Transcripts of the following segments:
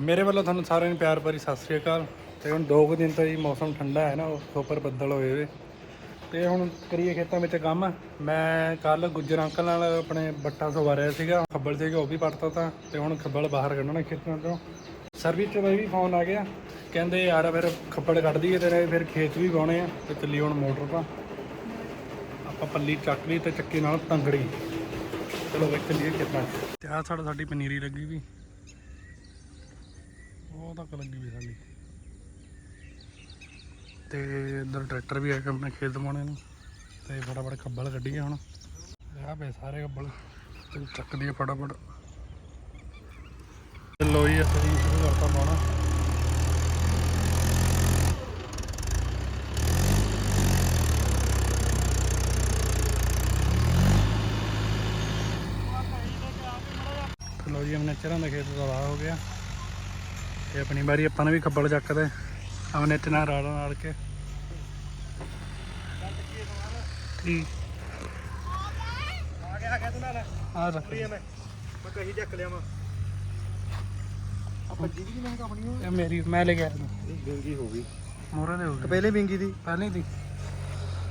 ਮੇਰੇ ਵੱਲੋਂ ਤੁਹਾਨੂੰ ਸਾਰਿਆਂ ਨੂੰ ਪਿਆਰ ਭਰੀ ਸਤਿ ਸ੍ਰੀ ਅਕਾਲ। ਤੇ ਹੁਣ ਦੋ ਕੁ ਦਿਨ ਤੋਂ ਜੀ ਮੌਸਮ ਠੰਡਾ ਹੈ ਨਾ, ਉਹ ਉੱਪਰ ਬੱਦਲ ਹੋਏ ਵੇ ਤੇ ਹੁਣ ਕਰੀਏ ਖੇਤਾਂ ਵਿੱਚ ਕੰਮ। ਮੈਂ ਕੱਲ ਗੁੱਜਰ ਅੰਕਲ ਨਾਲ ਆਪਣੇ ਬੱਟਾ ਸਵਾ ਰਿਹਾ ਸੀਗਾ। ਖੱਬਲ ਸੀਗਾ ਉਹ ਵੀ ਪੜਤਾ ਤਾਂ ਤੇ ਹੁਣ ਖੱਬਲ ਬਾਹਰ ਕੱਢਣਾ ਖੇਤਾਂ ਤੋਂ। ਸਰਵਿਸ ਤੋਂ ਵੀ ਫੋਨ ਆ ਗਿਆ। ਕਹਿੰਦੇ ਯਾਰ ਫਿਰ ਖੱਬਲ ਕੱਢ ਦਈਏ ਤੇਰੇ ਫਿਰ ਖੇਤ ਵੀ ਪਾਉਣੇ ਆ। ਤੇ ਚੱਲੀ ਹੁਣ ਮੋਟਰ ਪਾ ਆਪਾਂ ਪੱਲੀ ਚੱਕ ਲਈ ਤੇ ਚੱਕੀ ਨਾਲ ਤੰਗੜੀ। ਚਲੋ ਵੇਖ ਲਈਏ ਖੇਤਾਂ 'ਚ। ਤੇ ਆਹ ਸਾਡਾ ਸਾਡੀ ਪਨੀਰੀ ਲੱਗੀ ਵੀ। ਉਹ ਤੱਕ ਲੱਗੀ ਵੀ ਸਾਡੀ। ਤੇ ਇੱਧਰ ਟਰੈਕਟਰ ਵੀ ਆ ਕੇ ਆਪਣੇ ਖੇਤ ਪਾਉਣੇ ਨੂੰ। ਤੇ ਫਟਾਫਟ ਕੱਬਲ ਕੱਢੀਏ ਹੁਣ। ਆ ਪਏ ਸਾਰੇ ਕੱਬਲ ਤੇ ਚੱਕ ਦਈਏ ਫਟਾਫਟ। ਤੇ ਅਸੀਂ ਸ਼ੁਰੂ ਕਰਤਾ ਪਾਉਣਾ। ਤੇ ਲੋ ਜੀ, ਆਪਣੇ ਚਰਾਂ ਦਾ ਖੇਤ ਦਾ ਵਾਹ ਹੋ ਗਿਆ। ਤੇ ਆਪਣੀ ਵਾਰੀ ਆਪਾਂ ਨੇ ਵੀ ਖੱਬਲ ਚੱਕਦੇ ਆਪਣੇ ਚ ਨਾਲ ਰਾੜਾ ਨਾਲ ਕੇ। ਠੀਕ। ਆ ਗਿਆ ਕਹਿੰਦਾ ਨਾਲ ਆ ਰੱਖ ਮੈਂ ਮੈਂ ਕਹੀ ਚੱਕ ਲਿਆ ਮੈਂ ਆ ਭੱਜੀ ਵੀ ਮੈਂ ਆਪਣੀ ਇਹ ਮੇਰੀ ਮੈਂ ਲੈ ਗਿਆ ਬਿੰਗੀ ਹੋ ਗਈ ਮੋਰੇ ਦੇ ਹੋ ਪਹਿਲੇ ਬਿੰਗੀ ਦੀ। ਪਹਿਲੇ ਦੀ।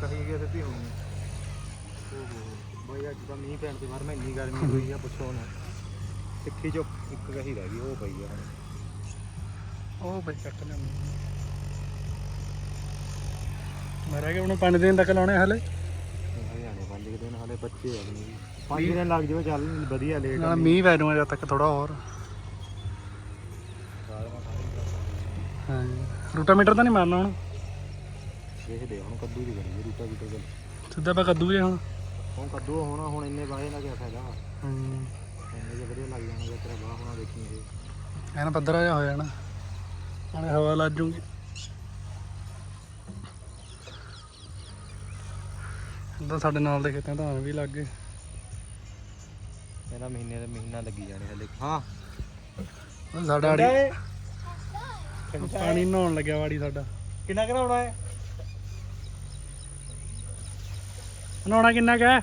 ਕਹੀ ਗਿਆ ਸਿੱਧੀ ਹੋ ਗਈ। ਓਹੋ ਬਾਈ ਅੱਜ ਤਾਂ ਮੀਂਹ ਪੈਣ ਤੇ ਬਾਅਦ ਮੈਂ ਇੰਨੀ ਗਰਮੀ ਹੋਈ ਆ ਪੁੱਛੋ ਨਾ। ਟਿੱਕੀ ਚੋਂ ਇੱਕ ਕਹੀ ਰਹਿ ਗਈ ਉਹ ਪਈ ਆ। ਉਹ ਬਈ ਚੱਕ ਲਿਆ ਮੈਂ ਰਹਿ ਗਿਆ ਉਹਨੂੰ ਪੰਜ ਦਿਨ ਤੱਕ ਲਾਉਣੇ ਹਲੇ। ਹਰਿਆਣੇ ਪੰਜ ਕੁ ਦਿਨ ਹਾਲੇ ਬੱਚੇ ਆ ਵੀ ਪੰਜ ਦਿਨ ਲੱਗ ਜਾਵੇ ਚੱਲ ਵਧੀਆ ਲੇਟ ਨਾਲ ਮੀਂਹ ਪੈ ਜਾਊਗਾ ਜਦ ਤੱਕ ਥੋੜਾ ਹੋਰ। ਹਾਂ ਰੂਟਾਮੀਟਰ ਤਾਂ ਨਹੀਂ ਮਾਰਨਾ ਹੁਣ? ਦੇਖਦੇ ਹੁਣ ਕੱਦੂ ਦੀ ਕਰੀਏ ਰੂਟਾ ਵੀ ਗੱਲ ਸਿੱਧਾ ਪਾ ਕੱਦੂ ਜੇ ਹੁਣ। ਹੁਣ ਕੱਦੂ ਹੋਣਾ ਹੁਣ ਇੰਨੇ ਵਾਹੇ ਦਾ ਕੀ ਫਾਇਦਾ? ਹੂੰ। ਇੰਨੇ ਜੇ ਵਧੀਆ ਲੱਗ ਜਾਣਾ ਜੇ ਤੇਰਾ ਬਾਹ ਹੋਣਾ ਦੇਖੀ ਇਹ ਐਨ ਪੱਧਰਾ ਜਿਹਾ ਹੋ ਜਾਣਾ। ਨਾਲੇ ਹਵਾ ਲੱਜ ਜੂਗੀ। ਇੱਦਾਂ ਸਾਡੇ ਨਾਲ ਦੇ ਖੇਤਾਂ ਤਾਂ ਵੀ ਲੱਗ ਗਏ। ਇਹਦਾ ਮਹੀਨੇ ਦਾ ਮਹੀਨਾ ਲੱਗੀ ਜਾਣੇ ਹਲੇ। ਹਾਂ। ਉਹ ਸਾਡਾ ਆੜੀ ਪਾਣੀ ਨਹਾਉਣ ਲੱਗਿਆ ਵਾੜੀ ਸਾਡਾ। ਕਿੰਨਾ ਕਰਾਉਣਾ ਹੈ? ਨਹਾਉਣਾ ਕਿੰਨਾ ਕੁ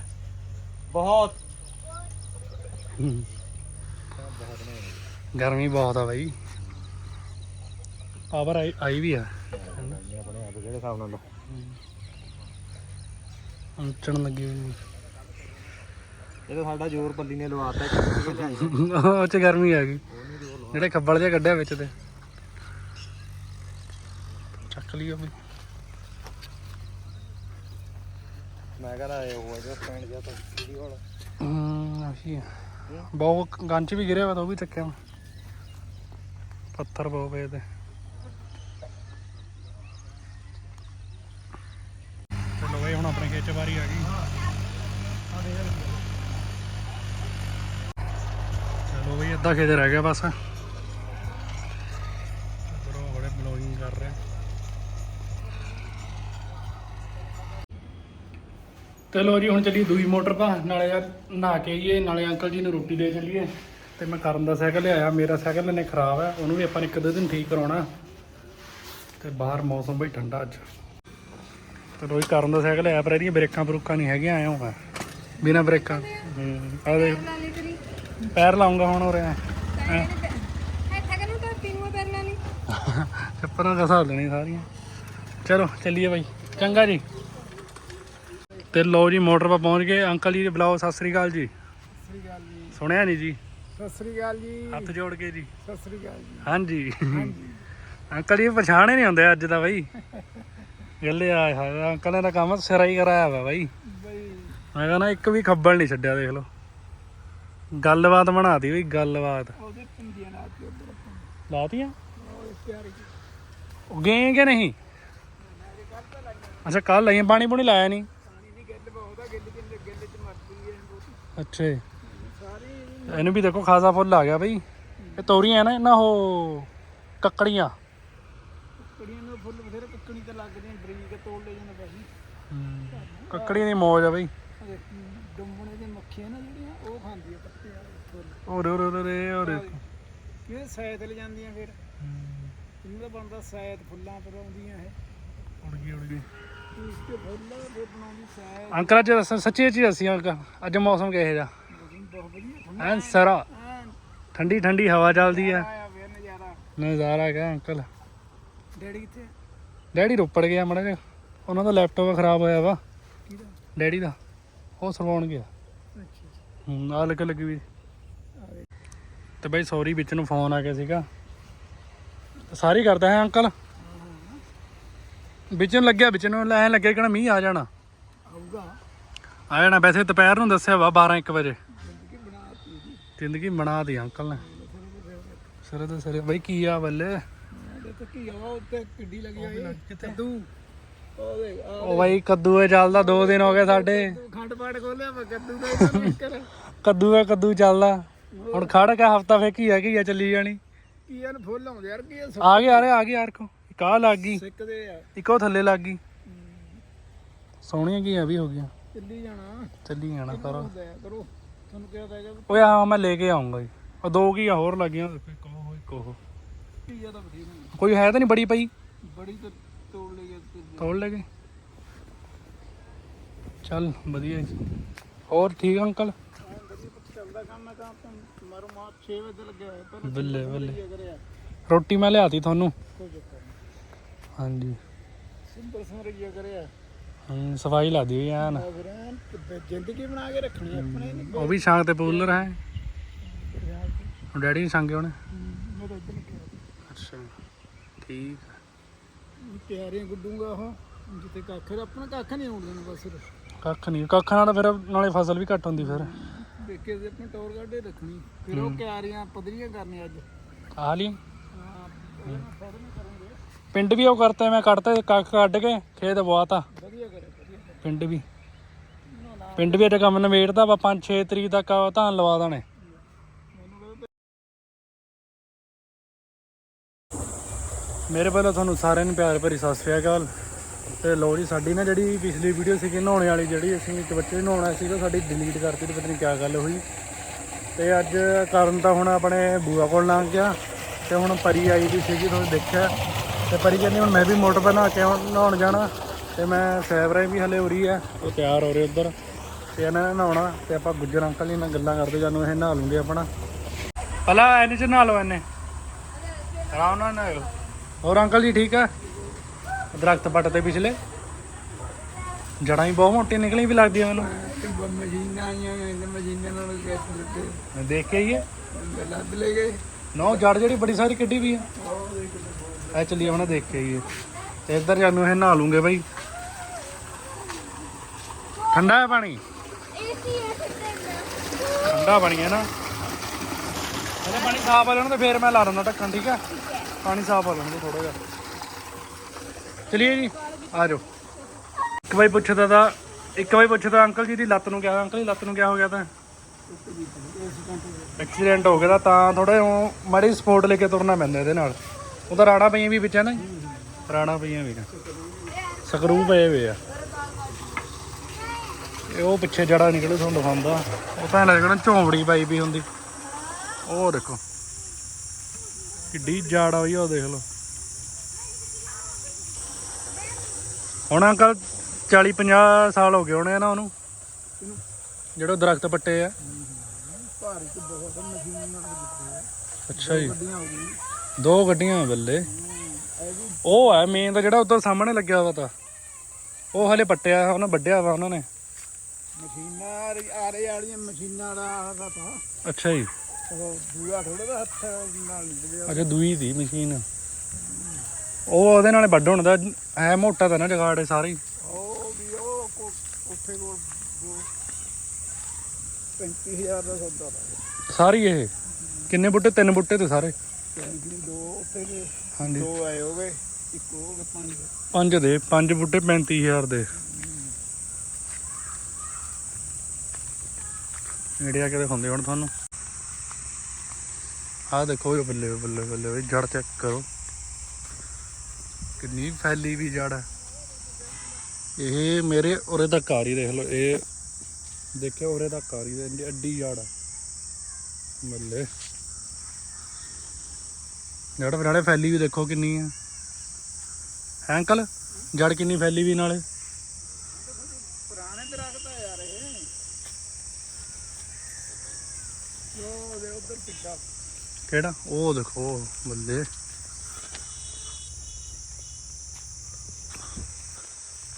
ਬਹੁਤ। ਗਰਮੀ ਬਹੁਤ ਆ ਬਾਈ। ਪਾਵਰ ਆਈ ਆਈ ਵੀ ਆ ਆਪਣੇ ਆਪ ਜਿਹੜੇ ਹਿਸਾਬ ਨਾਲ ਅੰਚਣ ਲੱਗੀ ਹੋਈ ਇਹ ਤਾਂ ਸਾਡਾ ਜ਼ੋਰ ਪੱਲੀ ਨੇ ਲਵਾਤਾ ਉਹ ਚ ਗਰਮੀ ਆ ਗਈ ਜਿਹੜੇ ਖੱਬਲ ਜਿਹਾ ਕੱਢਿਆ ਵਿੱਚ ਤੇ ਚੱਕ ਲਿਓ ਵੀ ਮੈਂ ਕਹਿੰਦਾ ਇਹ ਉਹ ਜਿਹੜਾ ਸਟੈਂਡ ਜਿਹਾ ਤਾਂ ਇਹਦੀ ਹੁਣ ਹੂੰ ਆਹੀ ਬਹੁਤ ਗੰਚ ਵੀ ਗਿਰਿਆ ਵਾ ਤਾਂ ਉਹ ਵੀ ਚੱਕਿਆ ਪੱਥਰ ਬਹੁਤ ਪਏ ਤੇ ਚਲੋ ਹੁਣ ਆਪਣੇ ਖੇਤ ਵਾਰੀ ਆ ਗਈ। ਚਲੋ ਬਈ, ਅੱਧਾ ਖੇਤ ਰਹਿ ਗਿਆ ਬਸ। ਬਰੋ ਬੜੇ ਬਲੋਗਿੰਗ ਕਰ ਰਹੇ। ਚਲੋ ਜੀ, ਹੁਣ ਚੱਲੀ ਦੂਈ ਮੋਟਰ ਪਾ। ਨਾਲੇ ਯਾਰ ਨਹਾ ਕੇ ਆਈਏ, ਨਾਲੇ ਅੰਕਲ ਜੀ ਨੂੰ ਰੋਟੀ ਦੇ ਚੱਲੀਏ। ਤੇ ਮੈਂ ਕਰਨ ਦਾ ਸਾਈਕਲ ਲਿਆਇਆ। ਮੇਰਾ ਸਾਈਕਲ ਨੇ ਖਰਾਬ ਹੈ ਉਹਨੂੰ ਵੀ ਆਪਾਂ ਇੱਕ ਦੋ ਦਿਨ ਠੀਕ ਕਰਾਉਣਾ। ਤੇ ਬਾਹਰ ਮੌਸਮ ਬਈ ਠੰਡਾ ਅੱਜ। ਤੇ ਰੋਜ਼ ਕਰਨ ਦਾ ਸਾਈਕਲ ਲਿਆਇਆ ਪਰ ਇਹਦੀਆਂ ਬ੍ਰੇਕਾਂ ਬਰੂਕਾਂ ਨਹੀਂ ਹੈਗੀਆਂ ਆਇਆ ਹੋਇਆ ਬਿਨਾ ਬ੍ਰੇਕਾਂ। ਹੂੰ ਆ ਦੇਖ। ਪੈਰ ਲਾਉਂਗਾ ਹੁਣ ਉਰੇ ਐਂ। ਨਹੀਂ ਚੱਪਰਾਂ ਕਸਾ ਲੈਣੀ ਸਾਰੀਆਂ। ਚਲੋ ਚੱਲੀਏ ਬਾਈ। ਚੰਗਾ ਜੀ। ਤੇ ਲਓ ਜੀ ਮੋਟਰ 'ਪਾ ਪਹੁੰਚ ਗਏ। ਅੰਕਲ ਜੀ ਦੇ ਬੁਲਾਓ ਸਤਿ ਸ੍ਰੀ ਅਕਾਲ ਜੀ। ਸ੍ਰੀ ਅਕਾਲ ਜੀ ਸੁਣਿਆ ਨਹੀਂ ਜੀ? ਸਤਿ ਸ੍ਰੀ ਅਕਾਲ ਜੀ। ਹੱਥ ਜੋੜ ਕੇ ਜੀ। ਸਤਿ ਸ੍ਰੀ ਅਕਾਲ ਜੀ। ਹਾਂਜੀ। ਅੰਕਲ ਜੀ ਪਛਾਣੇ ਨਹੀਂ ਹੁੰਦੇ ਅੱਜ ਦਾ ਬਾਈ। ਗੱਲੇ ਆ ਹਾਏ ਅੰਕਲ ਨੇ ਤਾਂ ਕੰਮ ਸਿਰਾ ਹੀ ਕਰਾਇਆ ਵਾ ਬਾਈ। ਮੈਂ ਕਹਿੰਦਾ ਇੱਕ ਵੀ ਖੱਬਲ ਨਹੀਂ ਛੱਡਿਆ ਦੇਖ ਲਓ। ਗੱਲਬਾਤ ਬਣਾਤੀ ਬਈ ਗੱਲਬਾਤ। ਉਹਦੇ ਪਿੰਡੀਆਂ ਨਾਲ ਤੇ ਉਧਰ ਲਾਤੀਆਂ? ਉਹ ਪਿਆਰ ਉਹ ਗਏ ਕਿ ਨਹੀਂ? ਅੱਛਾ ਕੱਲ ਆਈਆਂ ਪਾਣੀ ਪੂਣੀ ਲਾਇਆ ਨਹੀਂ? ਪਾਣੀ ਦੀ ਗੱਲ ਬਹੁਤ ਆ ਗਿੱਲ ਗਿੱਲ ਗਿੱਲ ਚ ਮਰਦੀ ਹੈ ਬਹੁਤ। ਅੱਛਾ ਇਹਨੂੰ ਵੀ ਦੇਖੋ ਖਾਸਾ ਫੁੱਲ ਆ ਗਿਆ ਬਈ। ਇਹ ਤੋਰੀਆਂ ਨਾ ਇਹਨਾਂ ਉਹ ਕੱਕੜੀਆਂ ਕੁੜੀਆਂ ਨੂੰ ਫੁੱਲ ਬਥੇਰੇ ਕੱਕਣੀ ਤੇ ਲੱਗਦੀਆਂ ਬਰੀਕ ਤੋੜ ਲੈ ਜਾਂਦਾ ਭਾਜੀ ਕੱਕੜੀਆਂ ਦੀ ਮੌਜ ਆ ਬਈ। ਡੁੰਬਣੇ ਦੇ ਮੱਖੀਆਂ ਨਾ ਜਿਹੜੀਆਂ ਉਹ ਖਾਂਦੀਆਂ ਪੱਤੇ ਆ ਫੁੱਲ। ਓਰੇ ਓਰੇ ਓਰੇ ਓਰੇ ਕਿਹਦੇ ਸਾਇਦ ਲੈ ਜਾਂਦੀਆਂ ਫਿਰ? ਇਹਨਾਂ ਦਾ ਬਣਦਾ ਸਾਇਦ ਫੁੱਲਾਂ ਪਰ ਆਉਂਦੀਆਂ ਇਹ। ਉੜ ਗਈ ਉੜ ਗਈ। ਇਸ ਤੇ ਫੁੱਲ ਦੇ ਬਣਾਉਂਦੀ ਸਾਇਦ ਅੰਕਲ ਅੱਜ ਦੱਸੋ- ਸੱਚੀ ਸੱਚੀ ਦੱਸੀ ਅੰਕਲ ਅੱਜ ਮੌਸਮ ਕਿਹੋ ਜਿਹਾ? ਬਹੁਤ ਵਧੀਆ ਠੰਡਾ ਐਨ ਸਰਾ। ਐਨ। ਠੰਡੀ ਠੰਡੀ ਹਵਾ ਚੱਲਦੀ ਆ ਆਇਆ ਵੇ ਨਜ਼ਾਰਾ ਨਜ਼ਾਰਾ ਹੈਗਾ ਅੰਕਲ। ਡੈਡੀ ਕਿੱਥੇ? ਡੈਡੀ ਰੋਪੜ ਗਿਆ ਮੜਾ ਜਿਹਾ। ਉਹਨਾਂ ਦਾ ਲੈਪਟਾਪ ਖਰਾਬ ਹੋਇਆ ਵਾ। ਕਿਹਦਾ? ਡੈਡੀ ਦਾ। ਉਹ ਸਰਵਾਉਣ ਗਿਆ। ਅੱਛਾ ਹੂੰ ਆ ਲੱਗ ਲੱਗੀ ਵੀ। ਤੇ ਬਾਈ ਸੌਰੀ ਵਿੱਚ ਨੂੰ ਫੋਨ ਆ ਗਿਆ ਸੀਗਾ। ਸਾਰੀ ਕਰਦਾ ਹੈ ਅੰਕਲ। ਵਿੱਚ ਨੂੰ ਲੱਗਿਆ ਵਿੱਚ ਨੂੰ ਐ ਲੱਗਿਆ ਕਿ ਮੀਂਹ ਆ ਜਾਣਾ। ਆਊਗਾ। ਆ ਜਾਣਾ। ਵੈਸੇ ਦੁਪਹਿਰ ਨੂੰ ਦੱਸਿਆ ਵਾ 12 1 ਵਜੇ। ਜ਼ਿੰਦਗੀ ਬਣਾ ਦੀ ਅੰਕਲ ਨੇ। ਸਿਰੇ ਤੇ ਸਿਰੇ। ਬਾਈ ਕੀ ਆ ਬੱਲੇ? ਤੇ ਕੀ ਹਵਾ ਉੱਤੇ ਕਿੱਡੀ ਲੱਗੀ ਹੋਈ ਕੱਦੂ। ਉਹ ਦੇਖ ਆ ਉਹ ਬਾਈ ਕੱਦੂ ਇਹ ਚੱਲਦਾ 2 ਦਿਨ ਹੋ ਗਏ ਸਾਡੇ। ਖੰਡ ਪਾੜ ਖੋਲਿਆ ਮੈਂ ਕੱਦੂ ਦਾ ਕਰ ਕੱਦੂ ਹੈ ਕੱਦੂ ਚੱਲਦਾ। ਹੁਣ ਖੜ ਕੇ ਹਫਤਾ ਫੇ ਕੀ ਆ ਕੀ ਆ ਚੱਲੀ ਜਾਣੀ। ਕੀ ਇਹਨ ਫੁੱਲ ਆਉਂਦੇ ਯਾਰ ਕੀ ਇਹ ਆ ਗਏ ਆ ਰਹੇ ਆ ਗਏ ਯਾਰ ਕੋ ਆਹ ਲੱਗ ਗਈ। ਸਿੱਕਦੇ ਆ। ਇੱਕ ਥੱਲੇ ਲੱਗ ਗਈ। ਸੋਹਣੀਆਂ ਕੀ ਆ ਵੀ ਹੋ ਗਈਆਂ। ਚੱਲੀ ਜਾਣਾ। ਚੱਲੀ ਜਾਣਾ ਸਾਰਾ ਦਇਆ ਕਰੋ। ਤੁਹਾਨੂੰ ਕਿਹਾ ਤਾਂ ਹੈਗਾ ਵੀ ਓਏ ਆ ਮੈਂ ਲੈ ਕੇ ਆਉਂਗਾ ਜੀ। ਉਹ ਦੋ ਕੀ ਆ ਹੋਰ ਲੱਗੀਆਂ ਇੱਕ ਉਹ ਇੱਕ ਉਹ। ਕੀ ਆ ਤਾਂ ਬਥੇਰਾ ਕੋਈ ਹੈ ਤਾਂ ਨਹੀਂ ਬੜੀ ਪਈ? ਬੜੀ ਤਾਂ ਤੋੜ ਲਈ ਲੈ ਗਏ ਚੱਲ ਵਧੀਆ ਜੀ। ਹੋਰ ਠੀਕ ਆ ਅੰਕਲ? ਚੱਲਦਾ ਕੰਮ ਹੈ ਤਾਂ ਆਪਾਂ ਮਾਰੋ ਮਾਰ 6 ਵਜੇ ਤੇ ਲੱਗਿਆ ਹੋਇਆ ਪਹਿਲਾਂ ਬੱਲੇ ਬੱਲੇ ਕੀ ਕਰਿਆ। ਰੋਟੀ ਮੈਂ ਲਿਆਤੀ ਤੁਹਾਨੂੰ ਕੋਈ ਚੱਕਰ ਨਹੀਂ ਹਾਂਜੀ ਸਿੰਪਲ ਸਮਰੀਆ ਕਰਿਆ ਹਾਂ ਸਫ਼ਾਈ ਜ਼ਿੰਦਗੀ ਬਣਾ ਕੇ ਰੱਖਣੀ ਆਪਣੇ ਨਹੀਂ ਉਹ ਵੀ ਸ਼ਾਂਗ ਤੇ ਪੂਲਰ ਹੈ। ਡੈਡੀ ਨਹੀਂ ਸੰਗੇ ਉਹਨੇ ਅੱਛਾ। ਠੀਕ ਆ। ਤਿਆਰੀਆਂ ਗੁੱਡੂਗਾ ਉਹ ਜਿੱਤੇ ਕੱਖ ਆਪਣਾ ਕੱਖ ਨਹੀਂ ਆਉਣ ਦੇਣਾ ਬਸ ਕੱਖ ਨਹੀਂ ਕੱਖ ਨਾਲ ਫਿਰ ਨਾਲੇ ਫਸਲ ਵੀ ਘੱਟ ਹੁੰਦੀ ਫਿਰ। ਦੇਖੇ ਤੇ ਆਪਣੀ ਟੌਰ ਕੱਢੇ ਰੱਖਣੀ। ਫਿਰ ਉਹ ਕਿਆਰੀਆਂ ਪਦਰੀਆਂ ਕਰਨੀਆਂ ਅੱਜ। ਆ ਲਈ। ਹਾਂ ਫੜ ਨਹੀਂ ਕਰੂੰਗੇ ਪਿੰਡ ਵੀ ਉਹ ਕਰਤਾ ਮੈਂ ਕੱਢਤਾ ਕੱਖ ਕੱਢ ਕੇ ਖੇਤ ਬਵਾਤਾ ਵਧੀਆ ਕਰੇ ਵਧੀਆ ਕਰੇ। ਪਿੰਡ ਵੀ। ਪਿੰਡ ਵੀ ਇਹ ਕੰਮ ਨਵੇੜਦਾ ਵਾ 5-6 ਤਰੀਕ ਤੱਕ ਆ ਧਾਨ ਲਵਾ ਦੇਣੇ। ਮੇਰੇ ਵੱਲੋਂ ਤੁਹਾਨੂੰ ਸਾਰਿਆਂ ਨੂੰ ਪਿਆਰ ਭਰੀ ਸਤਿ ਸ੍ਰੀ ਅਕਾਲ। ਤੇ ਲੋ ਜੀ, ਸਾਡੀ ਨਾ ਜਿਹੜੀ ਪਿਛਲੀ ਵੀਡੀਓ ਸੀਗੀ, ਨਹਾਉਣੇ ਵਾਲੀ ਜਿਹੜੀ ਅਸੀਂ ਇੱਕ ਬੱਚੇ ਨੂੰ ਨਹਾਉਣਾ ਸੀਗਾ, ਸਾਡੀ ਡਿਲੀਟ ਕਰਤੀ ਤੇ ਪਤਾ ਨਹੀਂ ਕੀ ਗੱਲ ਹੋਈ। ਤੇ ਅੱਜ ਕਰਨ ਤਾਂ ਹੁਣ ਆਪਣੇ ਬੂਆ ਕੋਲ ਲੰਘ ਗਿਆ ਤੇ ਹੁਣ ਪਰੀ ਆਈ ਵੀ ਸੀਗੀ, ਤੁਸੀਂ ਦੇਖਿਆ। ਤੇ ਪਰੀ ਕਹਿੰਦੀ, ਹੁਣ ਮੈਂ ਵੀ ਮੋਟਰ ਬਣਾ ਕੇ ਹੁਣ ਨਹਾਉਣ ਜਾਣਾ। ਤੇ ਮੈਂ ਸੈਵਰਾਂ ਵੀ ਹਲੇ ਉਰੀ ਰਹੀ ਆ। ਉਹ ਤਿਆਰ ਹੋ ਰਹੇ ਉੱਧਰ। ਤੇ ਇਹਨਾਂ ਨੇ ਨਹਾਉਣਾ ਤੇ ਆਪਾਂ ਗੁੱਜਰ ਅੰਕਲ ਜੀ ਨਾਲ ਗੱਲਾਂ ਕਰਦੇ, ਜਾਨੂੰ ਇਹ ਨਹਾ ਲੂੰਗੇ ਆਪਣਾ। ਪਹਿਲਾਂ ਐਨੇ ਚ ਨਹਾ ਲਓ ਐਨੇ। ਆਰਾਮ ਨਾਲ ਨਹਾਓ ਹੋਰ ਅੰਕਲ ਜੀ ਠੀਕ ਆ? ਦਰਖਤ ਪੱਟ ਤੇ ਪਿਛਲੇ। ਜੜਾਂ ਹੀ ਬਹੁਤ ਮੋਟੀਆਂ ਨਿਕਲੀਆਂ ਵੀ ਲੱਗਦੀਆਂ ਮੈਨੂੰ। ਮਸ਼ੀਨਾਂ ਆਈਆਂ ਨੇ ਤੇ ਮਸ਼ੀਨਾਂ ਨਾਲ ਗੱਟ ਦਿੱਤੇ ਮੈਂ ਦੇਖ ਕੇ ਆਈਏ ਲੱਦ ਲੈ ਗਏ। ਨੋ ਜੜ ਜਿਹੜੀ ਬੜੀ ਸਾਰੀ ਕੱਢੀ ਵੀ ਆ। ਐ ਚੱਲੀ ਆਪਣਾ ਦੇਖ ਕੇ ਆਈਏ ਤੇ ਇੱਧਰ ਜਾਨੂੰ ਇਹ ਨਹਾ ਲੂੰਗੇ ਬਾਈ। ਠੰਡਾ ਹੈ ਪਾਣੀ? ਏਸੀ ਹੈ ਸਿੱਧੇ ਠੰਡਾ ਪਾਣੀ ਹੈ ਨਾ। ਇਹਨੇ ਪਾਣੀ ਸਾਫ਼ ਆ ਲੈਣ ਤੇ ਫੇਰ ਮੈਂ ਲਾ ਦਿੰਦਾ ਢੱਕਣ ਠੀਕ ਆ? ਪਾਣੀ ਸਾਫ਼ ਆ ਲੈਣ ਦੇ ਥੋੜਾ ਜਿਹਾ। ਚਲਿਏ ਜੀ, ਆ ਜਾਓ। ਇੱਕ ਵਾਰੀ ਪੁੱਛਦਾ ਤਾਂ ਇੱਕ ਵਾਰੀ ਪੁੱਛਦਾ ਅੰਕਲ ਜੀ ਦੀ ਲੱਤ ਨੂੰ ਕਿਹਾ ਅੰਕਲ ਜੀ, ਲੱਤ ਨੂੰ ਕਿਆ ਹੋ ਗਿਆ ਤਾਂ? ਐਕਸੀਡੈਂਟ ਹੋ ਗਿਆ ਤਾਂ ਤਾਂ ਥੋੜਾ ਮਾੜੀ ਸਪੋਰਟ ਲੈ ਕੇ ਤੁਰਨਾ ਪੈਂਦਾ ਇਹਦੇ ਨਾਲ। ਉਹਦਾ ਰਾੜਾ ਪਈਆਂ ਵੀ ਵਿੱਚ ਹੈ ਨਾ ਜੀ? ਰਾੜਾ ਪਈਆਂ ਵੀ ਨਾ। ਸਕਰੂ ਪਏ ਹੋਏ ਆ। ਇਹ ਉਹ ਪਿੱਛੇ ਜੜਾ ਨਿਕਲੇ, ਤੁਹਾਨੂੰ ਦਿਖਾਉਂਦਾ। ਉਹ ਤਾਂ ਲੱਗਣਾ ਝੌਂਪੜੀ ਪਾਈ ਵੀ ਹੁੰਦੀ। ਉਹ ਦੇਖੋ। ਕਿੱਡੀ ਜਾੜ ਆਈ ਉਹ ਦੇਖ ਲਓ। ਹੁਣ ਅੰਕਲ 40 50 ਸਾਲ ਹੋ ਗਏ ਹੋਣੇ ਆ ਨਾ ਉਹਨੂੰ। ਜਿਹੜਾ ਦਰਖਤ ਪੱਟੇ ਆ। ਭਾਰੀ ਤੇ ਬਹੁਤ ਮਸ਼ੀਨਾਂ ਨਾਲ ਦਿੱਤੇ ਅੱਛਾ ਜੀ। ਗੱਡੀਆਂ ਹੋ ਗਈਆਂ ਦੋ ਗੱਡੀਆਂ ਬੱਲੇ। ਉਹ ਹੈ ਮੇਨ ਦਾ ਜਿਹੜਾ ਉਧਰ ਸਾਹਮਣੇ ਲੱਗਿਆ ਵਾ ਤਾਂ। ਉਹ ਹਲੇ ਪੱਟਿਆ ਉਹਨਾਂ ਵੱਢਿਆ ਵਾ ਉਹਨਾਂ ਨੇ। ਮਸ਼ੀਨਾਂ ਆਰੇ ਵਾਲੀਆਂ ਮਸ਼ੀਨਾਂ ਦਾ ਆਹ ਤਾਂ। ਅੱਛਾ ਜੀ। ਉਹ ਦੂਆ ਥੋੜਾ ਦਾ ਹੱਥ ਨਾਲ ਨਿਕਲਿਆ। ਅੱਛਾ ਦੂਈ ਦੀ ਮਸ਼ੀਨ। ਉਹ ਉਹਦੇ ਨਾਲ ਵੱਢ ਹੋਣ ਦਾ ਐ ਮੋਟਾ ਤਾਂ ਨਾ ਜਗਾੜ ਸਾਰੇ। ਹੀ। ਉਹ ਵੀ ਉਹ ਕੋ- ਉੱਥੇ ਕੋਲ ਦੋ 35000 ਦਾ ਸੌਦਾ ਦਾ ਸਾਰੀ ਇਹ? ਕਿੰਨੇ ਬੁੱਟੇ? ਤਿੰਨ ਬੁੱਟੇ ਤੇ ਸਾਰੇ? ਤਿੰਨ ਦੋ ਉੱਥੇ ਦੇ। ਹਾਂਜੀ। ਦੋ ਆਏ ਹੋਗੇ ਇੱਕ ਹੋ ਗਏ ਪੰਜ। ਪੰਜ ਦੇ ਪੰਜ ਬੁੱਟੇ 35000 ਦੇ। ਨੇੜੇ ਆ ਕੇ ਦਿਖਾਉਂਦੇ ਹੁਣ ਤੁਹਾਨੂੰ। ਆਹ ਦੇਖੋ ਇਹ ਬੱਲੇ ਬੱਲੇ ਬੱਲੇ ਜੜ ਚੈੱਕ ਕਰੋ। ਕਿੰਨੀ ਫੈਲੀ ਵੀ ਜੜ ਹੈ। ਇਹ ਮੇਰੇ ਉਰੇ ਤੱਕ ਆ ਰਹੀ ਦੇਖ ਲਓ, ਇਹ ਦੇਖਿਓ ਉਰੇ ਤੱਕ ਆ ਰਹੀ ਹੈ ਅੱਡੀ ਜੜ ਹੈ। ਬੱਲੇ। ਜੜ ਨਾਲੇ ਫੈਲੀ ਵੀ ਦੇਖੋ ਕਿੰਨੀ ਹੈ। ਹੈ ਅੰਕਲ, ਜੜ ਕਿੰਨੀ ਫੈਲੀ ਵੀ ਨਾਲੇ? ਪੁਰਾਣੇ ਦਰਖਤ ਆ ਯਾਰ ਇਹ। ਉਹ ਦੇ ਉਧਰ ਕਿੱਡਾ? ਕਿਹੜਾ? ਉਹ ਦੇਖੋ, ਬੱਲੇ।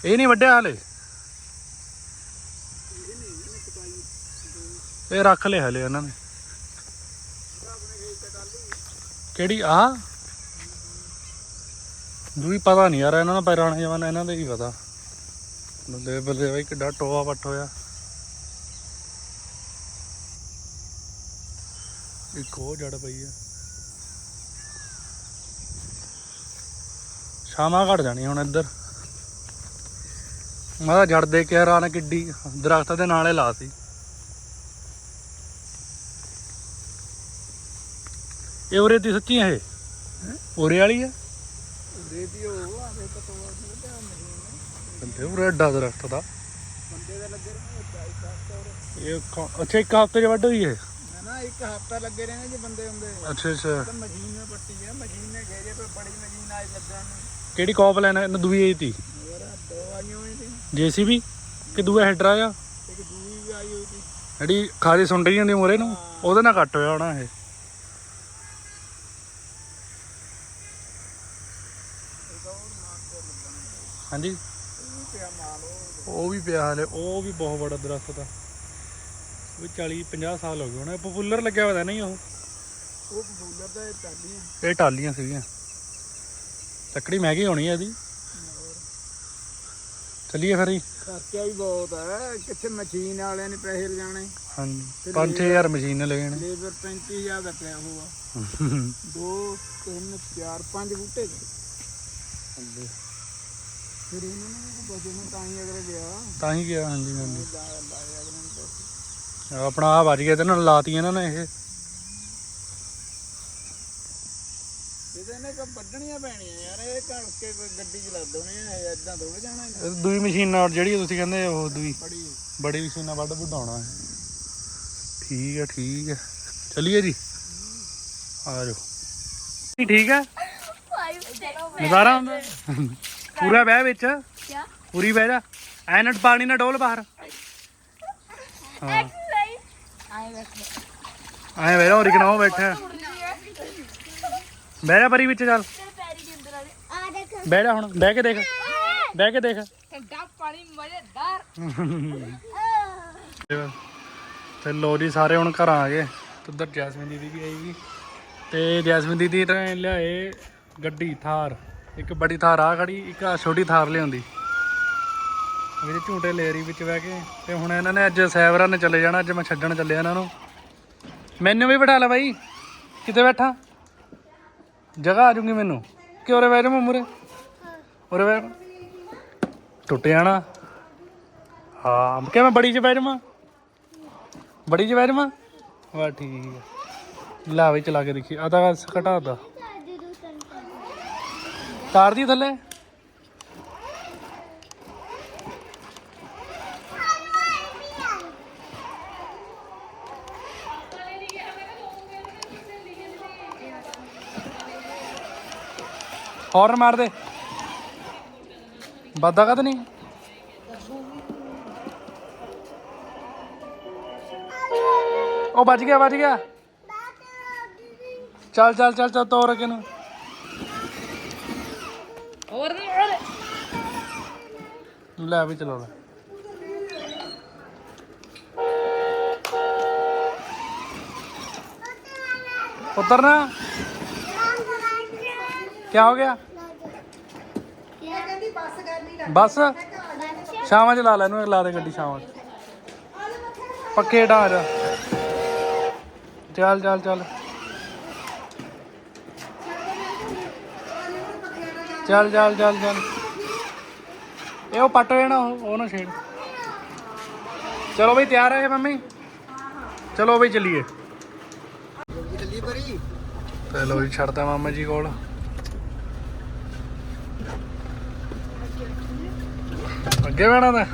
ਇਹ ਨਹੀਂ ਵੱਡਿਆ ਹਲੇ? ਇਹ ਰੱਖ ਲੈ ਹਲੇ ਇਹਨਾਂ ਨੇ। ਕਿਹੜੀ? ਆ ਦੂਈ ਪਤਾ ਨਹੀਂ ਯਾਰ, ਇਹਨਾਂ ਦਾ ਪੈਰਾਣਾ ਜਵਾਨਾ ਇਹਨਾਂ ਦਾ ਹੀ ਪਤਾ। ਬੱਲੇ ਬੱਲੇ ਬਾਈ, ਕਿੱਡਾ ਟੋਆ ਪੱਟ ਹੋਇਆ। ਇੱਕ ਹੋਰ ਜੜ ਪਈ ਆ। ਸ਼ਾਮਾਂ ਘਟ ਜਾਣੀ ਹੁਣ ਇੱਧਰ। ਮੈਂ ਤਾਂ ਜੜ ਦੇ ਕੇ ਹੈਰਾਨ ਕਿੱਡੀ ਦਰਖਤ ਦੇ ਨਾਲੇ ਲਾਤੀ ਇਹ ਉਰੇ ਦੀ ਸੱਚੀ ਹੈ ਉਰੇ ਵਾਲੀ ਆ? ਦੇਤੀ ਉਹ ਆ ਦੇ ਪਤੋ ਧਿਆਨ ਨਹੀਂ ਬੰਦੇ ਉਰੇ ਐਡਾ ਦਰਖਤ ਦਾ। ਬੰਦੇ ਦੇ ਲੱਗੇ ਰਹੇ ਇਹ ਅੱਛਾ ਇੱਕ ਹਫ਼ਤੇ ਚ ਵੱਢ ਹੋਈ ਹੈ ਨਾ ਇੱਕ ਹਫਤਾ ਲੱਗੇ ਰਹੇ ਜੇ ਬੰਦੇ ਹੁੰਦੇ। ਅੱਛਾ ਅੱਛਾ। ਤਾਂ ਮਸ਼ੀਨ ਨੇ ਪੱਟੀ ਹੈ ਮਸ਼ੀਨ ਨੇ ਘੇਰੇ ਪੇ ਬੜੀ ਮਸ਼ੀਨ ਆਈ ਲੱਗਣ ਨੂੰ। ਕਿਹੜੀ ਕੌਪ ਲੈਣਾ ਇਹਨਾਂ ਦੂਈ ਆਈ ਤੀ? ਹੋਰ ਦੋ ਆਈਆਂ ਹੋਈ ਸੀ। ਜੀਸੀਬੀ ਕਿ ਦੂਆ ਹੈਡਰਾ ਆ ਇੱਕ ਦੂਈ ਵੀ ਆਈ ਹੋਈ ਸੀ। ਜਿਹੜੀ ਖਾਦੀ ਸੁੰਡ ਜੀ ਹੁੰਦੀ ਮੋਰੇ ਨੂੰ ਉਹਦੇ ਨਾਲ ਕੱਟ ਹੋਇਆ ਹੋਣਾ ਇਹ। ਹਾਂਜੀ। ਉਹ। ਵੀ ਪਿਆ ਹਲੇ ਉਹ ਵੀ ਬਹੁਤ ਬੜਾ ਦਰਖਤ ਆ। ਉਹ ਵੀ 40 50 ਸਾਲ ਹੋ ਗਏ ਹੋਣੇ। ਪਪੂਲਰ ਲੱਗਿਆ ਹੋਇਆ ਨਹੀਂ ਉਹ? ਉਹ ਬੂਲਰ ਦਾ ਟਾਲੀ ਇਹ ਟਾਲੀਆਂ ਸੀਗੀਆਂ। ਲੱਕੜੀ ਮਹਿੰਗੀ ਹੋਣੀ ਆ ਇਹਦੀ। ਚੱਲੀਏ ਫਿਰ ਜੀ। ਖਰਚਾ ਵੀ ਬਹੁਤ ਹੈ ਕਿੱਥੇ ਮਸ਼ੀਨ ਵਾਲਿਆਂ ਨੇ ਪੈਸੇ ਲਿਜਾਣੇ ਹਾਂਜੀ। 5-6000 ਮਸ਼ੀਨ ਨੇ ਲੇਬਰ 35000 ਦਾ ਪਿਆ ਹੋਊਗਾ। 2 3 4 5 ਬੂਟੇ। ਦੇ। ਫਿਰ ਇਹਨਾਂ ਨੂੰ ਬਚੇ ਨੂੰ ਤਾਂ ਹੀ ਅਗਲੇ ਗਿਆ। ਤਾਂ ਹੀ ਗਿਆ ਹਾਂਜੀ ਹਾਂਜੀ ਲਾ ਲਾਏ ਅਗਲੇ ਨੂੰ ਪੈਸੇ ਆਪਣਾ ਆ ਵੱਜ ਗਿਆ ਤੇ ਨਾਲ ਲਾਤੀ ਇਹਨਾਂ ਨੇ ਇਹ। ਇਹਦੇ ਨੇ ਕੰਮ ਵੱਢਣੀਆਂ ਪੈਣੀਆਂ ਯਾਰ ਇਹ ਘੜ ਕੇ ਕੋਈ ਗੱਡੀ ਚ ਲੱਦ ਹੋਣੇ ਆ ਐਦਾਂ ਥੋੜੇ ਜਾਣਾ। ਇਹ ਦੂਈ ਮਸ਼ੀਨ ਨਾਲ ਜਿਹੜੀ ਤੁਸੀਂ ਕਹਿੰਦੇ ਉਹ ਦੂਈ। ਬੜੀ ਬੜੀ ਮਸ਼ੀਨ ਨਾਲ ਵੱਢ ਵਢਾਉਣਾ ਹੈ ਠੀਕ ਹੈ ਠੀਕ ਹੈ ਚਲਿਏ ਜੀ। ਆ ਜਾਓ। ਠੀਕ ਹੈ ਨਜ਼ਾਰਾ ਆਉਂਦਾ। ਪੂਰਾ ਬਹਿ ਵਿੱਚ। ਪੂਰੀ ਬਹਿ ਜਾ। ਐ ਨਟ ਪਾਣੀ ਨਾ ਡੋਲ ਬਾਹਰ। ਹਾਂ। ਆਏ ਬੈਠੋ। ਐ ਬਹਿ ਜਾ ਹੋਰ ਕਿਨੋ ਬੈਠਾ। ਬਹਿ ਜਾ ਪਰੀ ਵਿੱਚ ਚੱਲ। ਤੇਰੇ ਪੈਰੀ ਦੇ ਅੰਦਰ ਆ ਗਏ ਆ ਦੇਖ। ਬਹਿ ਜਾ ਹੁਣ ਬਹਿ ਕੇ ਦੇਖ। ਬਹਿ ਕੇ ਦੇਖ। ਠੰਡਾ ਪਾਣੀ ਮਜ਼ੇਦਾਰ। ਤੇ ਲੋ ਜੀ ਸਾਰੇ ਹੁਣ ਘਰਾਂ ਆ ਗਏ। ਤੇ ਉਧਰ ਜੈਸਮੀਨ ਦੀਦੀ ਵੀ ਆਈ ਤੇ ਜੈਸਮੀਨ ਦੀਦੀ ਨੇ ਲਿਆਏ ਗੱਡੀ ਥਾਰ। ਇੱਕ ਬੜੀ ਥਾਰ ਆ ਖੜੀ ਇੱਕ ਛੋਟੀ ਥਾਰ ਲਿਆਂਦੀ ਵਿੱਚ ਝੂਟੇ ਲੇਰੀ ਵਿੱਚ ਬਹਿ ਕੇ। ਤੇ ਹੁਣ ਇਹਨਾਂ ਨੇ ਅੱਜ ਸੈਵਰਾਂ ਨੇ ਚਲੇ ਜਾਣਾ, ਅੱਜ ਮੈਂ ਛੱਡਣ ਚੱਲਿਆ ਇਹਨਾਂ ਨੂੰ। ਮੈਨੂੰ ਵੀ ਬਿਠਾ ਲੈ ਬਾਈ। ਕਿਤੇ ਬੈਠਾ? ਜਗ੍ਹਾ ਆ ਜੂਗੀ ਮੈਨੂੰ। ਕਿ ਉਰੇ ਬਹਿ ਜਾ ਮੂਰੇ ਉਰੇ ਬਹਿ ਟੁੱਟ ਜਾਣਾ। ਹਾਂ, ਕਿ ਮੈਂ ਬੜੀ ਚ ਬਹਿ ਜਾਵਾਂ? ਬੜੀ ਚ ਬਹਿ ਜਾਵਾਂ? ਵਾ ਠੀਕ ਹੈ ਲੈ ਵੀ ਚਲਾ ਕੇ ਦੇਖੀ। ਆ ਤਾਂ ਘਟਾ ਦਾ ਤਾਰ ਦੀ ਥੱਲੇ। ਹੌਰਨ ਮਾਰ ਦੇ। ਵਾਦਾ ਕਦ ਨਹੀਂ? ਉਹ ਵੱਜ ਗਿਆ ਵੱਜ ਗਿਆ। ਚੱਲ ਚੱਲ ਚੱਲ ਚੱਲ ਤੋਰ ਕੇ ਨੂੰ। ਹੋਰ ਨਹੀਂ ਹੋਰ ਲੈ ਵੀ ਚਲਾ ਲੈ। ਉਤਰਨਾ। ਕੀ ਹੋ ਗਿਆ? ਬਸ। ਸ਼ਾਮਾਂ ਚ ਲਾ ਲੈ ਇਹਨੂੰ ਲਾ ਦੇ ਗੱਡੀ ਸ਼ਾਮਾਂ ਚ। ਪੱਕੇ ਜਾ ਚੱਲ ਚੱਲ ਚੱਲ। ਚੱਲ ਚੱਲ ਚੱਲ ਚੱਲ। ਇਹ ਉਹ ਪੱਟ ਜਾਣਾ ਉਹ ਉਹ ਨਾ ਛੇੜ। ਚਲੋ ਬਈ ਤਿਆਰ ਹੈ ਮੰਮੀ? ਚਲੋ ਬਈ ਚੱਲੀਏ। ਜਲਦੀ ਭਰੀ ਚਲੋ ਜੀ ਛੱਡਦਾ ਮਾਮਾ ਜੀ ਕੋਲ। ਅੱਗੇ ਬਹਿਣਾ ਤਾਂ।